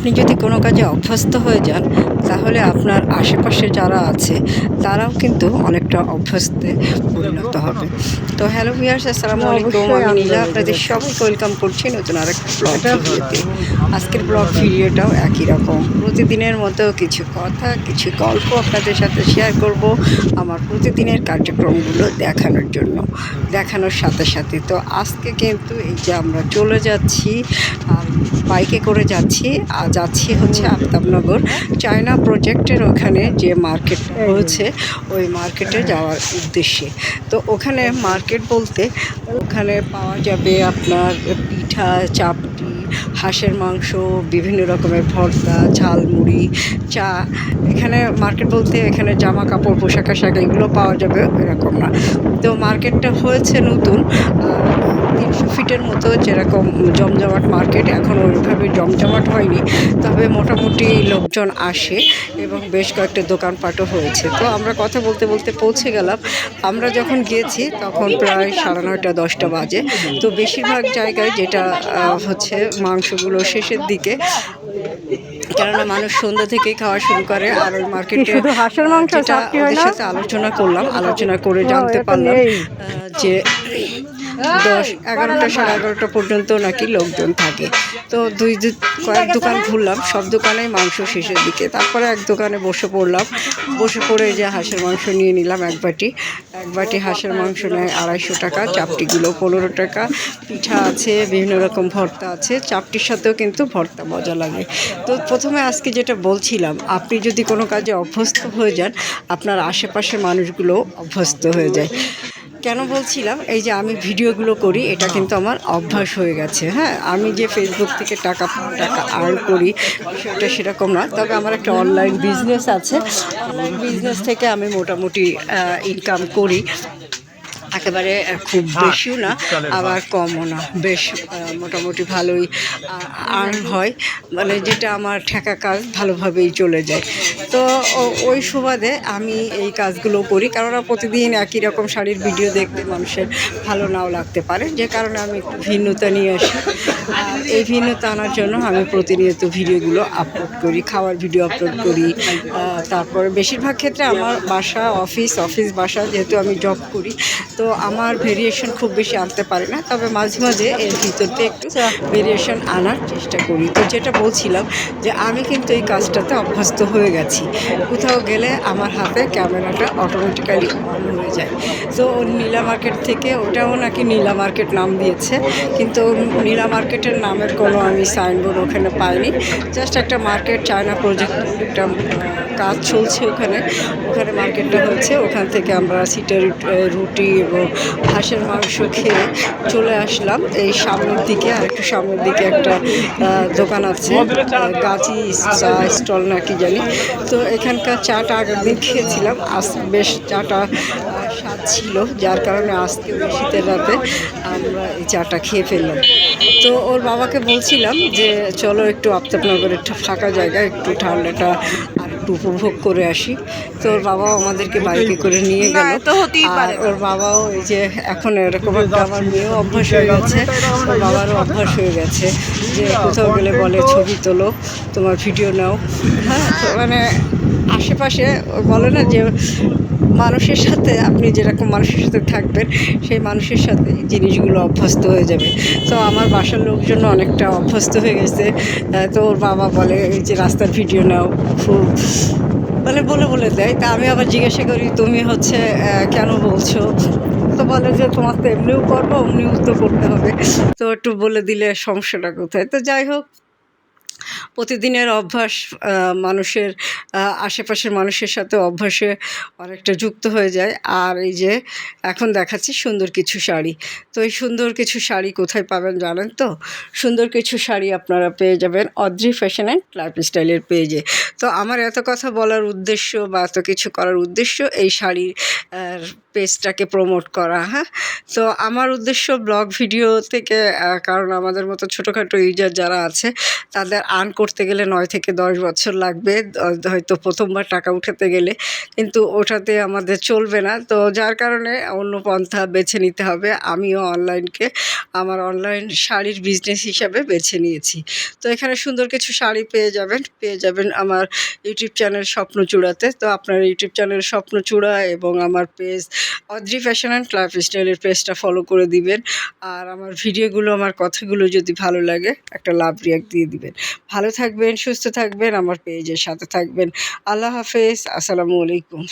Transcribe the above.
আপনি যদি কোনো কাজে অভ্যস্ত হয়ে যান তাহলে আপনার আশেপাশে যারা আছে তারাও কিন্তু অনেকটা অভ্যস্তে পরিণত হবে। তো হ্যালো ভিয়ার্স আসসালামু আলাইকুম। আমি নীলা আপনাদের সবাই ওয়েলকাম করছি নতুন আরেকটা ব্লগ ভিডিওতে। আজকের ব্লগ ভিডিওটাও একই রকম। প্রতিদিনের মতো কিছু কথা কিছু গল্প আপনাদের সাথে শেয়ার করব আমার প্রতিদিনের কার্যক্রমগুলো দেখানোর জন্য দেখানোর সাথে সাথে। তো আজকে কিন্তু এই যে আমরা চলে যাচ্ছি আর বাইকে করে যাচ্ছি আর যাচ্ছি হচ্ছে আফতাবনগর। চায়না প্রজেক্টের ওখানে যে মার্কেট রয়েছে, ওই মার্কেটে যাওয়ার উদ্দেশ্যে। তো ওখানে মার্কেট বলতে ওখানে পাওয়া যাবে আপনার পিঠা, চাপটি, হাঁসের মাংস, বিভিন্ন রকমের ভর্তা, ঝালমুড়ি, চা। এখানে মার্কেট বলতে এখানে জামা কাপড় পোশাক আশাক এগুলো পাওয়া যাবে, এরকম না। তো মার্কেটটা হয়েছে নতুন তিনশো ফিটের মতো যেরকম জমজমাট মার্কেট এখন ওইভাবে জমজমাট হয়নি তবে মোটামুটি লোকজন আসে এবং বেশ কয়েকটা দোকানপাটও হয়েছে। তো আমরা কথা বলতে বলতে পৌঁছে গেলাম। আমরা যখন গিয়েছি তখন প্রায় সাড়ে নয়টা দশটা বাজে। তো বেশিরভাগ জায়গায় যেটা হচ্ছে মাংসগুলো শেষের দিকে কেননা মানুষ সন্ধ্যা থেকেই খাওয়া শুরু করে আর ওই মার্কেটে শুধু হাঁসের মাংস, হয় ওদের সাথে আলোচনা করলাম আলোচনা করে জানতে পারলাম যে দশ এগারোটা সাড়ে এগারোটা পর্যন্ত নাকি লোকজন থাকে। তো দুই দু- কয়েক দোকান ঘুরলাম সব দোকানেই মাংস শেষের দিকে। তারপরে এক দোকানে বসে পড়লাম। বসে পড়ে যে হাঁসের মাংস নিয়ে নিলাম এক বাটি। এক বাটি হাঁসের মাংস নেয় আড়াইশো টাকা চাপটিগুলো পনেরো টাকা। পিঠা আছে বিভিন্ন রকম ভর্তা আছে। চাপটির সাথেও কিন্তু ভর্তা মজা লাগে। তো প্রথমে আজকে যেটা বলছিলাম আপনি যদি কোনো কাজে অভ্যস্ত হয়ে যান আপনার আশেপাশের মানুষগুলো অভ্যস্ত হয়ে যায়। কেন বলছিলাম? এই যে আমি ভিডিওগুলো করি, এটা কিন্তু আমার অভ্যাস হয়ে গেছে হ্যাঁ? আমি যে ফেসবুক থেকে টাকা টাকা আর্ন করি সেটা সেরকম না। তবে আমার একটা অনলাইন বিজনেস আছে। অনলাইন বিজনেস থেকে আমি মোটামুটি ইনকাম করি। একেবারে খুব বেশিও না আবার কমও না। বেশ মোটামুটি ভালোই আর্ন হয়। মানে যেটা আমার ঠেকা কাজ ভালোভাবেই চলে যায়। তো ও- ওই সুবাদে আমি এই কাজগুলো করি কেননা প্রতিদিন একই রকম শাড়ির ভিডিও দেখতে মানুষের ভালো নাও লাগতে পারে। যে কারণে আমি একটু ভিন্নতা নিয়ে আসি। আর এই ভিন্নতা আনার জন্য আমি প্রতিনিয়ত ভিডিওগুলো আপলোড করি খাওয়ার ভিডিও আপলোড করি। তারপরে বেশিরভাগ ক্ষেত্রে আমার বাসা অফিস অফিস বাসা যেহেতু আমি জব করি তো আমার ভেরিয়েশন খুব বেশি আনতে পারি না তবে মাঝে মাঝে এর ভিতর দিয়ে একটু ভেরিয়েশন আনার চেষ্টা করি। তো যেটা বলছিলাম যে আমি কিন্তু এই কাজটাতে অভ্যস্ত হয়ে গেছি। কোথাও গেলে আমার হাতে ক্যামেরাটা অটোমেটিক্যালি অন হয়ে যায়। তো নীলা মার্কেট থেকে ওটাও নাকি নীলা মার্কেট নাম দিয়েছে কিন্তু নীলা মার্কেটের নামের কোনো আমি সাইনবোর্ড ওখানে পাইনি। জাস্ট একটা মার্কেট চায়না প্রজেক্ট একটা কাজ চলছে ওখানে। ওখানে মার্কেটটা হয়েছে ওখান থেকে আমরা সিটের রুটি এবং হাঁসের মাংস খেয়ে চলে আসলাম। এই সামনের দিকে আর একটু সামনের দিকে একটা দোকান আছে গাছি চা স্টল নাকি জানি। তো এখানকার চাটা আগের দিন খেয়েছিলাম। আজ বেশ চাটা স্বাদ ছিল, যার কারণে আজকে শীতের রাতে আমরা এই চাটা খেয়ে ফেললাম। তো ওর বাবাকে বলছিলাম যে, চলো একটু আফতাবনগর একটু ফাঁকা জায়গা একটু ঠান্ডাটা আর একটু উপভোগ করে আসি। তো ওর বাবাও আমাদেরকে বাইকে করে নিয়ে গেল। আর ওর বাবাও এই যে এখন এরকম একটা আমার মেয়েও অভ্যাস হয়ে গেছে। ওর বাবারও অভ্যাস হয়ে গেছে যে কোথাও গেলে বলে ছবি তোলো তোমার ভিডিও নাও। হ্যাঁ মানে আশেপাশে বলে না যে মানুষের সাথে, আপনি যেরকম মানুষের সাথে থাকবেন, সেই মানুষের সাথে জিনিসগুলো অভ্যস্ত হয়ে যাবে। তো আমার বাসার লোকজন অনেকটা অভ্যস্ত হয়ে গেছে। তো ওর বাবা বলে, এই যে রাস্তার ভিডিও নাও। খুব মানে বলে বলে দেয়। তা আমি আবার জিজ্ঞাসা করি, তুমি হচ্ছে কেন বলছো? তো বলে যে, তোমার তো এমনিও করব অমনিও তো করতে হবে। তো একটু বলে দিলে সমস্যাটা কোথায়? তো যাই হোক প্রতিদিনের অভ্যাস মানুষের আশেপাশের মানুষের সাথে অভ্যাসে অনেকটা যুক্ত হয়ে যায়। আর এই যে এখন দেখাচ্ছি সুন্দর কিছু শাড়ি। তো এই সুন্দর কিছু শাড়ি কোথায় পাবেন জানেন তো? সুন্দর কিছু শাড়ি আপনারা পেয়ে যাবেন অদ্রি ফ্যাশন অ্যান্ড লাইফ স্টাইলের পেজে। তো আমার এত কথা বলার উদ্দেশ্য বা এত কিছু করার উদ্দেশ্য এই শাড়ির পেজটাকে প্রমোট করা হ্যাঁ? তো আমার উদ্দেশ্য ব্লগ ভিডিও থেকে কারণ আমাদের মতো ছোটোখাটো ইউজার যারা আছে, তাদের আর্ন করতে গেলে নয় থেকে দশ বছর লাগবে হয়তো প্রথমবার টাকা উঠাতে গেলে। কিন্তু ওটাতে আমাদের চলবে না। তো যার কারণে অন্য পন্থা বেছে নিতে হবে। আমিও অনলাইনকে, আমার অনলাইন শাড়ির বিজনেস হিসাবে বেছে নিয়েছি। তো এখানে সুন্দর কিছু শাড়ি পেয়ে যাবেন পেয়ে যাবেন আমার ইউটিউব চ্যানেল স্বপ্নচূড়াতে। তো আপনার ইউটিউব চ্যানেল স্বপ্নচূড়া এবং আমার page Adri fashion and life স্টাইলের পেজটা ফলো করে দিবেন। আর আমার ভিডিওগুলো আমার কথাগুলো যদি ভালো লাগে, একটা লাভ রিয়াক্ট দিয়ে দিবেন। ভালো থাকবেন সুস্থ থাকবেন আমার পেজের সাথে থাকবেন। আল্লাহ হাফেজ আসসালামু আলাইকুম।